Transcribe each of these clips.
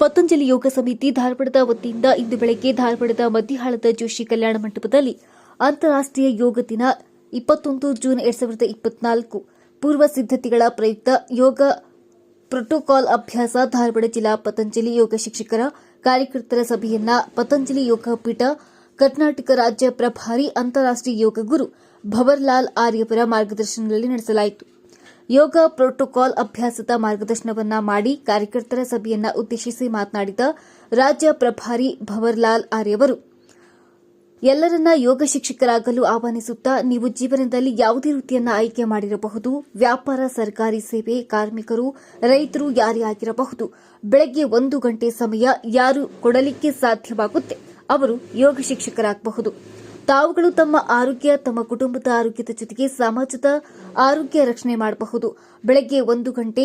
ಪತಂಜಲಿ ಯೋಗ ಸಮಿತಿ ಧಾರವಾಡದ ವತಿಯಿಂದ ಇಂದು ಬೆಳಗ್ಗೆ ಧಾರವಾಡದ ಮಧ್ಯಹಾಳದ ಜೋಶಿ ಕಲ್ಯಾಣ ಮಂಟಪದಲ್ಲಿ ಅಂತಾರಾಷ್ಟೀಯ ಯೋಗ ದಿನ ಇಪ್ಪತ್ತೊಂದು ಜೂನ್ ಎರಡ್ ಸಾವಿರದ ಇಪ್ಪತ್ನಾಲ್ಕು. ಪೂರ್ವ ಸಿದ್ಧತೆಗಳ ಪ್ರಯುಕ್ತ ಯೋಗ ಪ್ರೋಟೋಕಾಲ್ ಅಭ್ಯಾಸ ಧಾರವಾಡ ಜಿಲ್ಲಾ ಪತಂಜಲಿ ಯೋಗ ಶಿಕ್ಷಕರ ಕಾರ್ಯಕರ್ತರ ಸಭೆಯನ್ನ ಪತಂಜಲಿ ಯೋಗ ಪೀಠ, ಕರ್ನಾಟಕ ರಾಜ್ಯ ಪ್ರಭಾರಿ ಅಂತಾರಾಷ್ಟೀಯ ಯೋಗ ಗುರು ಭವರ್ಲಾಲ್ ಆರ್ಯವರ ಮಾರ್ಗದರ್ಶನದಲ್ಲಿ ನಡೆಸಲಾಯಿತು. ಯೋಗ ಪ್ರೋಟೋಕಾಲ್ ಅಭ್ಯಾಸದ ಮಾರ್ಗದರ್ಶನವನ್ನ ಮಾಡಿ ಕಾರ್ಯಕರ್ತರ ಸಭೆಯನ್ನ ಉದ್ದೇಶಿಸಿ ಮಾತನಾಡಿದ ರಾಜ್ಯ ಪ್ರಭಾರಿ ಭವರ್ಲಾಲ್ ಆರ್ಯವರು ಎಲ್ಲರನ್ನ ಯೋಗ ಶಿಕ್ಷಕರಾಗಲು ಆಹ್ವಾನಿಸುತ್ತಾ ನೀವು ಜೀವನದಲ್ಲಿ ಯಾವುದೇ ವೃತ್ತಿಯನ್ನ ಆಯ್ಕೆ ಮಾಡಿರಬಹುದು. ವ್ಯಾಪಾರ, ಸರ್ಕಾರಿ ಸೇವೆ, ಕಾರ್ಮಿಕರು, ರೈತರು ಯಾರೇ ಆಗಿರಬಹುದು. ಬೆಳಗ್ಗೆ ಒಂದು ಗಂಟೆ ಸಮಯ ಯಾರು ಕೊಡಲಿಕ್ಕೆ ಸಾಧ್ಯವಾಗುತ್ತೆ? ಅವರು ಯೋಗ ಶಿಕ್ಷಕರಾಗಬಹುದು. ತಾವುಗಳು ತಮ್ಮ ಆರೋಗ್ಯ, ತಮ್ಮ ಕುಟುಂಬದ ಆರೋಗ್ಯದ ಜೊತೆಗೆ ಸಮಾಜದ ಆರೋಗ್ಯ ರಕ್ಷಣೆ ಮಾಡಬಹುದು. ಬೆಳಗ್ಗೆ ಒಂದು ಗಂಟೆ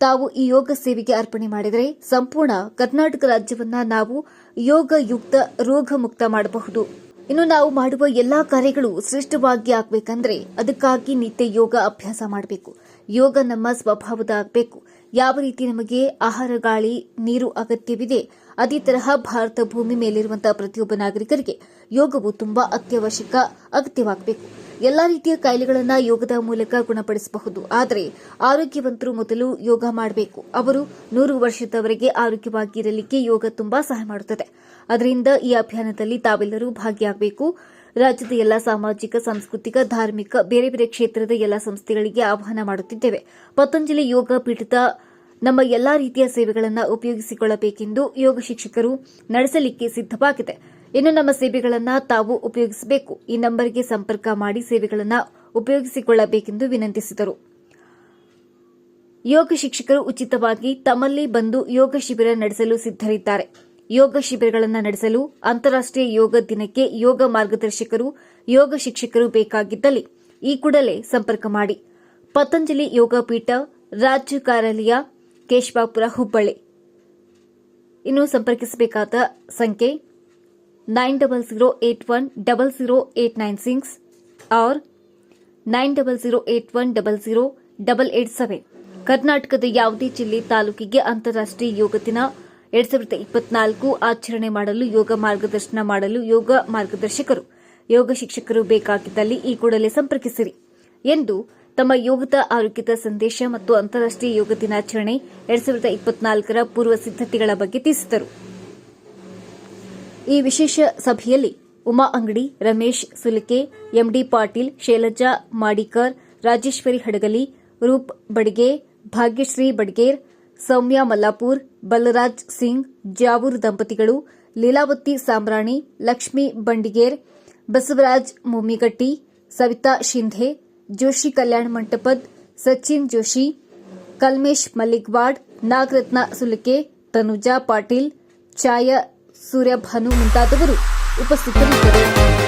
ತಾವು ಈ ಯೋಗ ಸೇವೆಗೆ ಅರ್ಪಣೆ ಮಾಡಿದರೆ ಸಂಪೂರ್ಣ ಕರ್ನಾಟಕ ರಾಜ್ಯವನ್ನ ನಾವು ಯೋಗಯುಕ್ತ ರೋಗ ಮುಕ್ತ ಮಾಡಬಹುದು. ಇನ್ನು ನಾವು ಮಾಡುವ ಎಲ್ಲಾ ಕಾರ್ಯಗಳು ಶ್ರೇಷ್ಠವಾಗಿ ಆಗಬೇಕಂದ್ರೆ ಅದಕ್ಕಾಗಿ ನಿತ್ಯ ಯೋಗ ಅಭ್ಯಾಸ ಮಾಡಬೇಕು. ಯೋಗ ನಮ್ಮ ಸ್ವಭಾವದ ಆಗಬೇಕು. ಯಾವ ರೀತಿ ನಮಗೆ ಆಹಾರ, ಗಾಳಿ, ನೀರು ಅಗತ್ಯವಿದೆ, ಅದೇ ತರಹ ಭಾರತ ಭೂಮಿ ಮೇಲಿರುವಂತಹ ಪ್ರತಿಯೊಬ್ಬ ನಾಗರಿಕರಿಗೆ ಯೋಗವು ತುಂಬಾ ಅತ್ಯವಶ್ಯಕ, ಅಗತ್ಯವಾಗಬೇಕು. ಎಲ್ಲಾ ರೀತಿಯ ಕಾಯಿಲೆಗಳನ್ನ ಯೋಗದ ಮೂಲಕ ಗುಣಪಡಿಸಬಹುದು. ಆದರೆ ಆರೋಗ್ಯವಂತರು ಮೊದಲು ಯೋಗ ಮಾಡಬೇಕು. ಅವರು ನೂರು ವರ್ಷದವರೆಗೆ ಆರೋಗ್ಯವಾಗಿರಲಿಕ್ಕೆ ಯೋಗ ತುಂಬಾ ಸಹಾಯ ಮಾಡುತ್ತದೆ. ಅದರಿಂದ ಈ ಅಭಿಯಾನದಲ್ಲಿ ತಾವೆಲ್ಲರೂ ಭಾಗಿಯಾಗಬೇಕು. ರಾಜ್ಯದ ಎಲ್ಲಾ ಸಾಮಾಜಿಕ, ಸಾಂಸ್ಕೃತಿಕ, ಧಾರ್ಮಿಕ, ಬೇರೆ ಬೇರೆ ಕ್ಷೇತ್ರದ ಎಲ್ಲಾ ಸಂಸ್ಥೆಗಳಿಗೆ ಆಹ್ವಾನ ಮಾಡುತ್ತಿದ್ದೇವೆ. ಪತಂಜಲಿ ಯೋಗ ಪೀಠದ ನಮ್ಮ ಎಲ್ಲಾ ರೀತಿಯ ಸೇವೆಗಳನ್ನು ಉಪಯೋಗಿಸಿಕೊಳ್ಳಬೇಕೆಂದು ಯೋಗ ಶಿಕ್ಷಕರು ನಡೆಸಲಿಕ್ಕೆ ಸಿದ್ದವಾಗಿದೆ ಇನ್ನು ನಮ್ಮ ಸೇವೆಗಳನ್ನು ತಾವು ಉಪಯೋಗಿಸಬೇಕು. ಈ ನಂಬರ್ಗೆ ಸಂಪರ್ಕ ಮಾಡಿ ಸೇವೆಗಳನ್ನು ಉಪಯೋಗಿಸಿಕೊಳ್ಳಬೇಕೆಂದು ವಿನಂತಿಸಿದರು. ಯೋಗ ಶಿಕ್ಷಕರು ಉಚಿತವಾಗಿ ತಮ್ಮಲ್ಲಿ ಬಂದು ಯೋಗ ಶಿಬಿರ ನಡೆಸಲು ಸಿದ್ದರಿದ್ದಾರೆ ಯೋಗ ಶಿಬಿರಗಳನ್ನು ನಡೆಸಲು ಅಂತಾರಾಷ್ಟೀಯ ಯೋಗ ದಿನಕ್ಕೆ ಯೋಗ ಮಾರ್ಗದರ್ಶಕರು, ಯೋಗ ಶಿಕ್ಷಕರು ಬೇಕಾಗಿದ್ದಲ್ಲಿ ಈ ಕೂಡಲೇ ಸಂಪರ್ಕ ಮಾಡಿ. ಪತಂಜಲಿ ಯೋಗ ಪೀಠ, ರಾಜ್ಯ ಕಾರ್ಯಾಲಯ, ಕೇಶವಾಪುರ, ಹುಬ್ಬಳ್ಳಿ. ಇನ್ನು ಸಂಪರ್ಕಿಸಬೇಕಾದ ಸಂಖ್ಯೆ nine double zero eight one double zero eight nine six R nine double zero eight one double zero double eight seven. ಕರ್ನಾಟಕದ ಯಾವುದೇ ಜಿಲ್ಲೆ, ತಾಲೂಕಿಗೆ ಅಂತಾರಾಷ್ಟ್ರೀಯ ಯೋಗ ದಿನ ಎರಡ್ ಸಾವಿರದ ಇಪ್ಪತ್ನಾಲ್ಕು ಆಚರಣೆ ಮಾಡಲು ಯೋಗ ಮಾರ್ಗದರ್ಶನ ಮಾಡಲು ಯೋಗ ಮಾರ್ಗದರ್ಶಕರು. ಯೋಗ ಶಿಕ್ಷಕರು ಬೇಕಾಗಿದ್ದಲ್ಲಿ ಈ ಕೂಡಲೇ ಸಂಪರ್ಕಿಸಿರಿ. ಎಂದು ತಮ್ಮ ಯೋಗದ ಆರೋಗ್ಯದ ಸಂದೇಶ ಮತ್ತು ಅಂತಾರಾಷ್ಟ್ರೀಯ ಯೋಗ ದಿನಾಚರಣೆ ಎರಡ್ ಸಾವಿರದ ಇಪ್ಪತ್ನಾಲ್ಕರ ಪೂರ್ವ ಸಿದ್ದತೆಗಳ ಬಗ್ಗೆ ತಿಳಿಸಿದರು. ಈ ವಿಶೇಷ ಸಭೆಯಲ್ಲಿ ಉಮಾ ಅಂಗಡಿ ರಮೇಶ್ ಸುಲಿಕೆ ಎಂಡಿ ಪಾಟೀಲ್ ಶೈಲಜಾ ಮಾಡಿಕರ್ ರಾಜೇಶ್ವರಿ ಹಡಗಲಿ ರೂಪ್ ಬಡಿಗೆ ಭಾಗ್ಯಶ್ರೀ ಬಡ್ಗೇರ್ ಸೌಮ್ಯ ಮಲ್ಲಾಪುರ್ ಬಲರಾಜ್ ಸಿಂಗ್ ಜಾವೂರ್ ದಂಪತಿಗಳು ಲೀಲಾವತಿ ಸಾಂಬ್ರಾಣಿ ಲಕ್ಷ್ಮೀ ಬಂಡಿಗೇರ್ ಬಸವರಾಜ್ ಮುಮ್ಮಿಗಟ್ಟಿ ಸವಿತಾ ಶಿಂಧೆ ಜೋಶಿ ಕಲ್ಯಾಣ ಮಂಟಪದ್ ಸಚಿನ್ ಜೋಶಿ ಕಲ್ಮೇಶ್ ಮಲ್ಲಿಗ್ವಾಡ್ ನಾಗರತ್ನ ಸುಲಿಕೆ ತನುಜಾ ಪಾಟೀಲ್ ಛಾಯಾ ಸೂರ್ಯಭಾನು ಮುಂತಾದವರು ಉಪಸ್ಥಿತರಿದ್ದರು.